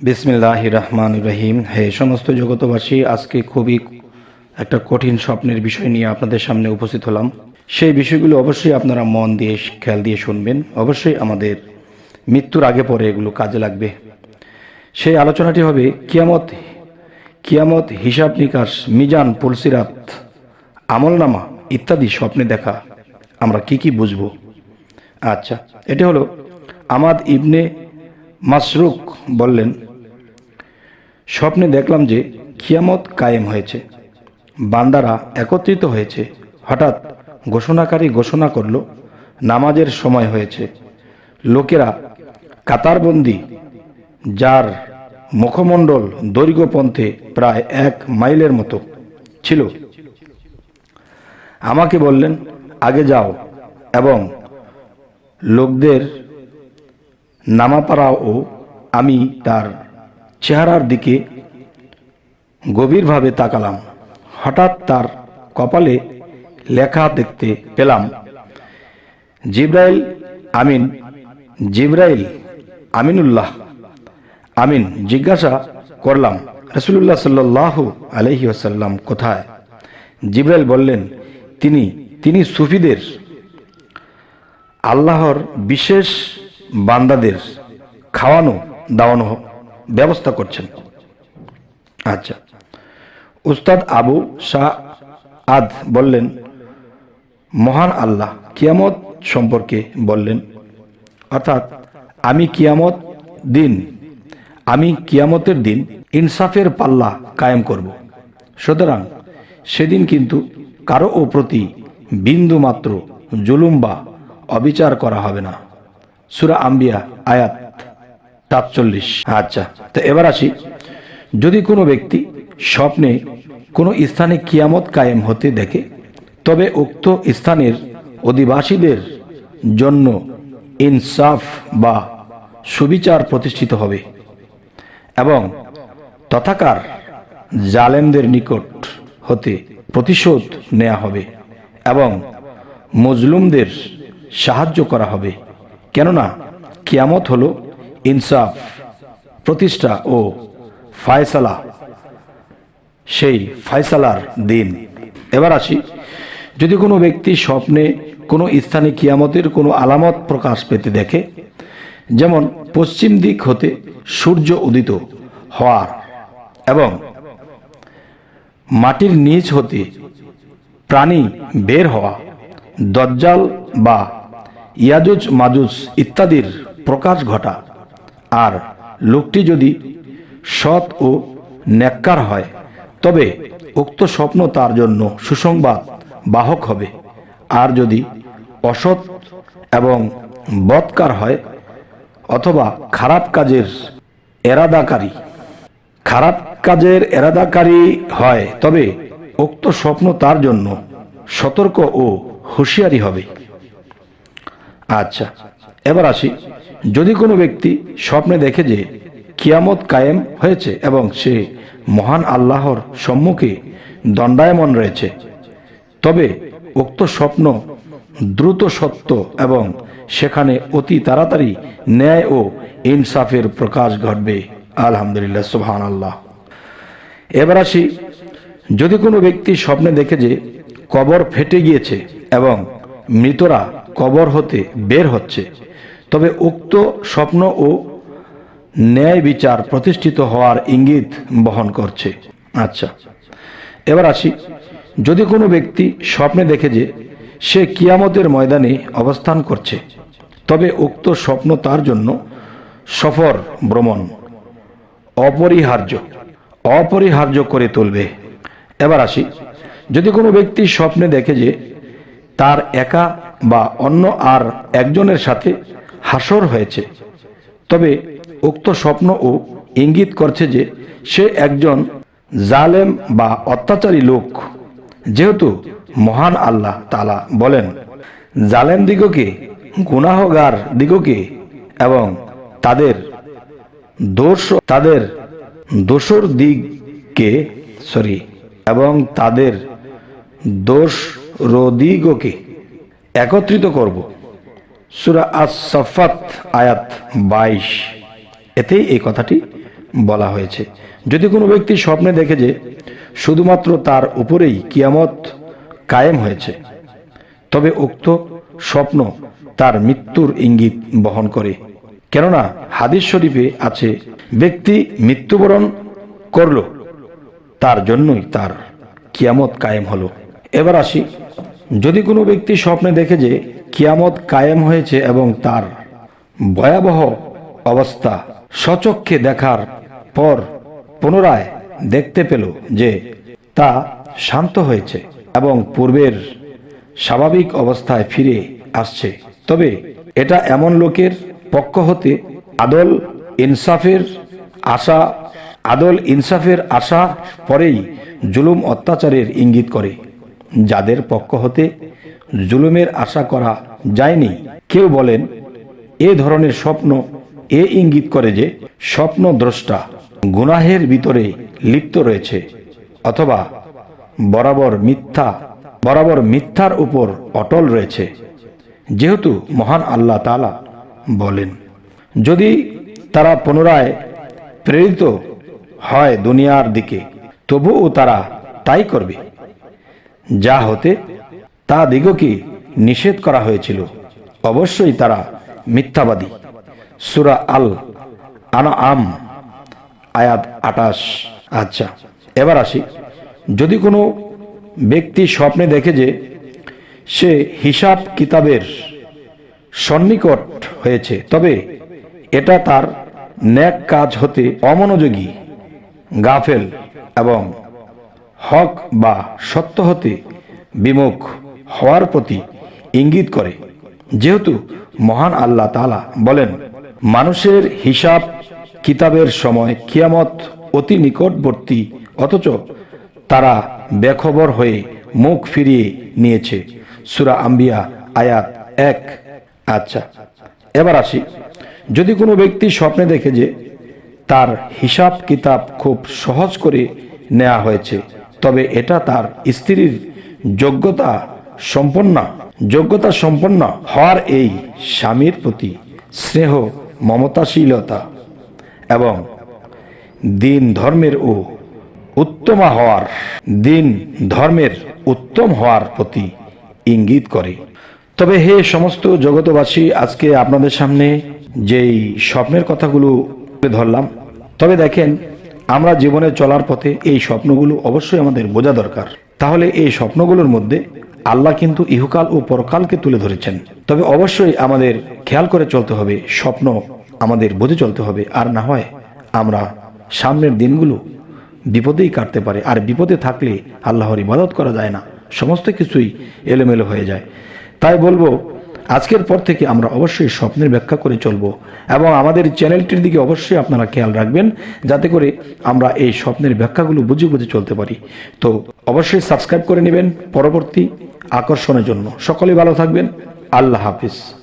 বিসমিল্লাহ রহমান রহিম। হে সমস্ত জগতবাসী আজকে খুবই একটা কঠিন স্বপ্নের বিষয় নিয়ে আপনাদের সামনে উপস্থিত হলাম। সেই বিষয়গুলো অবশ্যই আপনারা মন দিয়ে, খেয়াল দিয়ে শুনবেন। অবশ্যই আমাদের মৃত্যুর আগে পরে এগুলো কাজে লাগবে। সেই আলোচনাটি হবে, কিয়ামত কিয়ামত হিসাব নিকাশ, মিজান, পুলসিরাত, আমলনামা ইত্যাদি স্বপ্নে দেখা আমরা কি কি বুঝব? আচ্ছা এটা হলো, আমাদ ইবনে মাসরুক বললেন স্বপ্নে দেখলাম যে কিয়ামত কায়েম হয়েছে। বান্দারা একত্রিত হয়েছে। হঠাৎ ঘোষণাকারী ঘোষণা করল, নামাজের সময় হয়েছে। লোকেরা কাতারবন্দি, যার মুখমণ্ডল দৈর্ঘ্যপন্থে প্রায় এক মাইলের মতো ছিল, আমাকে বললেন, আগে যাও এবং লোকদের নামাপাড়া ও আমি তার চেহারার দিকে গভীরভাবে তাকালাম। হঠাৎ তার কপালে লেখা দেখতে পেলাম, জিব্রাইল আমিন, জিব্রাইল আমিনুল্লাহ। আমিন, জিজ্ঞাসা করলাম রসুল্লাহ সাল্লাহ আলহি আসাল্লাম কোথায়? জিব্রাইল বললেন, তিনি তিনি সুফিদের, আল্লাহর বিশেষ বান্দাদের খাওয়ানো, দাওয়ানো ব্যবস্থা করছেন। আচ্ছা। উস্তাদ আবু শাহ আদ বললেন, মহান আল্লাহ কিয়ামত সম্পর্কে বললেন। অর্থাৎ আমি কিয়ামত দিন, আমি কিয়ামতের দিন ইনসাফের পাল্লা কায়েম করব। সুতরাং সেদিন কিন্তু কারও ও প্রতি বিন্দু মাত্র জুলুম বা অবিচার করা হবে না। সুরা আম্বিয়া, আয়াত সাতচল্লিশ। আচ্ছা তো এবার আসি। যদি কোনো ব্যক্তি স্বপ্নে কোনো স্থানে কিয়ামত কায়েম হতে দেখে, তবে উক্ত স্থানের অধিবাসীদের জন্য ইনসাফ বা সুবিচার প্রতিষ্ঠিত হবে এবং তথাকার জালেমদের নিকট হতে প্রতিশোধ নেওয়া হবে এবং মজলুমদের সাহায্য করা হবে। কেননা, কিয়ামত হলো ইনসাফ, প্রতিষ্ঠা ও ফায়সালা, সেই ফায়সালার দিন। এবার আসি, যদি কোনো ব্যক্তি স্বপ্নে কোনো স্থানে কিয়ামতের কোনো আলামত প্রকাশ পেতে দেখে, যেমন পশ্চিম দিক হতে সূর্য উদিত হওয়ার এবং মাটির নিচ হতে প্রাণী বের হওয়া, দজ্জাল বা ইয়াজুজ মাজুজ ইত্যাদির প্রকাশ ঘটা আর লোকটি যদি সৎ ও ন্যাক্কার হয়, তবে উক্ত স্বপ্ন তার জন্য সুসংবাদ বাহক হবে। আর যদি অসৎ এবং বৎকার হয় অথবা খারাপ কাজের এরাদাকারী, খারাপ কাজের এরাদাকারী হয়, তবে উক্ত স্বপ্ন তার জন্য সতর্ক ও হুঁশিয়ারি হবে। আচ্ছা এবার আসি। যদি কোনো ব্যক্তি স্বপ্নে দেখে যে কিয়ামত কায়েম হয়েছে এবং সে মহান আল্লাহর সম্মুখে দণ্ডায়মন রয়েছে, তবে উক্ত স্বপ্ন দ্রুত সত্য এবং সেখানে অতি তাড়াতাড়ি ন্যায় ও ইনসাফের প্রকাশ ঘটবে। আলহামদুলিল্লাহ সুবহান আল্লাহ এবার আসি, যদি কোনো ব্যক্তি স্বপ্নে দেখে যে কবর ফেটে গিয়েছে এবং মৃতরা কবর হতে বের হচ্ছে। তবে উক্ত স্বপ্ন ও ন্যায় বিচার প্রতিষ্ঠিত হওয়ার ইঙ্গিত বহন করছে। আচ্ছা এবার আসি। যদি কোনো ব্যক্তি স্বপ্নে দেখে যে সে কিয়ামতের ময়দানে অবস্থান করছে, তবে উক্ত স্বপ্ন তার জন্য সফর ভ্রমণ, অপরিহার্য অপরিহার্য করে তুলবে। এবার আসি। যদি কোনো ব্যক্তি স্বপ্নে দেখে যে তার একা বা অন্য আর একজনের সাথে হাসর হয়েছে। তবে উক্ত স্বপ্ন ও ইঙ্গিত করছে যে সে একজন জালেম বা অত্যাচারী লোক, যেহেতু মহান আল্লাহ তালা বলেন, জালেম দিগকে, গুনাহগার দিগকে এবং তাদের দোষ, তাদের দোষর দিককে সরি এবং তাদের দোষ রদিগকে একত্রিত করব। সুরা আস সফাত আয়াত বাইশ। এতেই এই কথাটি বলা হয়েছে। যদি কোনো ব্যক্তি স্বপ্নে দেখে যে শুধুমাত্র তার উপরেই কিয়ামত কায়েম হয়েছে, তবে উক্ত স্বপ্ন তার মৃত্যুর ইঙ্গিত বহন করে। কেননা হাদিস শরীফে আছে, ব্যক্তি মৃত্যুবরণ করল, তার জন্যই তার কিয়ামত কায়েম হলো। এবার আসি যদি কোনো ব্যক্তি স্বপ্নে দেখে যে কিয়ামত কায়েম হয়েছে এবং তার ভয়াবহ অবস্থা সচক্ষে দেখার পর পুনরায় দেখতে পেল যে তা শান্ত হয়েছে এবং পূর্বের স্বাভাবিক অবস্থায় ফিরে আসছে। তবে এটা এমন লোকের পক্ষ হতে আদল ইনসাফের আশা, আদল ইনসাফের আশা পরেই জুলুম অত্যাচারের ইঙ্গিত করে। যাদের পক্ষ হতে জুলুমের আশা করা যায়নি, কেউ বলেন, এ ধরনের স্বপ্ন এ ইঙ্গিত করে যে স্বপ্ন দ্রষ্টা গুনাহের ভিতরে লিপ্ত রয়েছে, অথবা বরাবর মিথ্যা, বরাবর মিথ্যার উপর অটল রয়েছে, যেহেতু মহান আল্লাহ তালা বলেন। যদি তারা পুনরায় প্রেরিত হয় দুনিয়ার দিকে, তবুও তারা তাই করবে। যা হতে তা দিগকে নিষেধ করা হয়েছিল। অবশ্যই তারা মিথ্যাবাদী। সুরা আল আনা আম আয়াত আটাশ আচ্ছা এবার আসি। যদি কোনো ব্যক্তি স্বপ্নে দেখে যে সে হিসাব কিতাবের সন্নিকট হয়েছে, তবে এটা তার ন্যাক কাজ হতে অমনোযোগী, গাফেল এবং হক বা সত্য হতে বিমুখ হওয়ার প্রতি ইঙ্গিত করে। যেহেতু মহান আল্লাহ তালা বলেন, মানুষের হিসাব কিতাবের সময় কিয়ামত অতি নিকটবর্তী, অথচ তারা বেখবর হয়ে মুখ ফিরিয়ে নিয়েছে। সুরা আম্বিয়া, আয়াত এক। আচ্ছা এবার আসি। যদি কোনো ব্যক্তি স্বপ্নে দেখে যে তার হিসাব কিতাব খুব সহজ করে নেওয়া হয়েছে তবে এটা তার স্ত্রীর যোগ্যতা সম্পন্ন যোগ্যতা সম্পন্ন হওয়ার এই স্বামীর প্রতি স্নেহ, মমতাশীলতা এবং দিন ধর্মের ও উত্তমা হওয়ার, দিন ধর্মের উত্তম হওয়ার প্রতি ইঙ্গিত করে। তবে হে সমস্ত জগতবাসী, আজকে আপনাদের সামনে যেই স্বপ্নের কথাগুলো ধরলাম, তবে দেখেন আমরা জীবনে চলার পথে এই স্বপ্নগুলো অবশ্যই আমাদের বোঝা দরকার। তাহলে এই স্বপ্নগুলোর মধ্যে আল্লাহ কিন্তু ইহুকাল ও পরকালকে তুলে ধরেছেন। তবে অবশ্যই আমাদের খেয়াল করে চলতে হবে, স্বপ্ন আমাদের বুঝে চলতে হবে, আর না হয় আমরা সামনের দিনগুলো বিপদেই কাটতে পারে। আর বিপদে থাকলে আল্লাহর ইবাদত করা যায় না। সমস্ত কিছুই এলোমেলো হয়ে যায়। তাই বলব আজকের পর থেকে আমরা অবশ্যই স্বপ্নের ব্যাখ্যা করে চলব এবং আমাদের চ্যানেলটির দিকে অবশ্যই আপনারা খেয়াল রাখবেন যাতে করে আমরা এই স্বপ্নের ব্যাখ্যাগুলো বুঝে বুঝে চলতে পারি। তো অবশ্যই সাবস্ক্রাইব করে নেবেন। পরবর্তী আকর্ষণের জন্য। সকলে ভালো থাকবেন। আল্লাহ হাফিজ।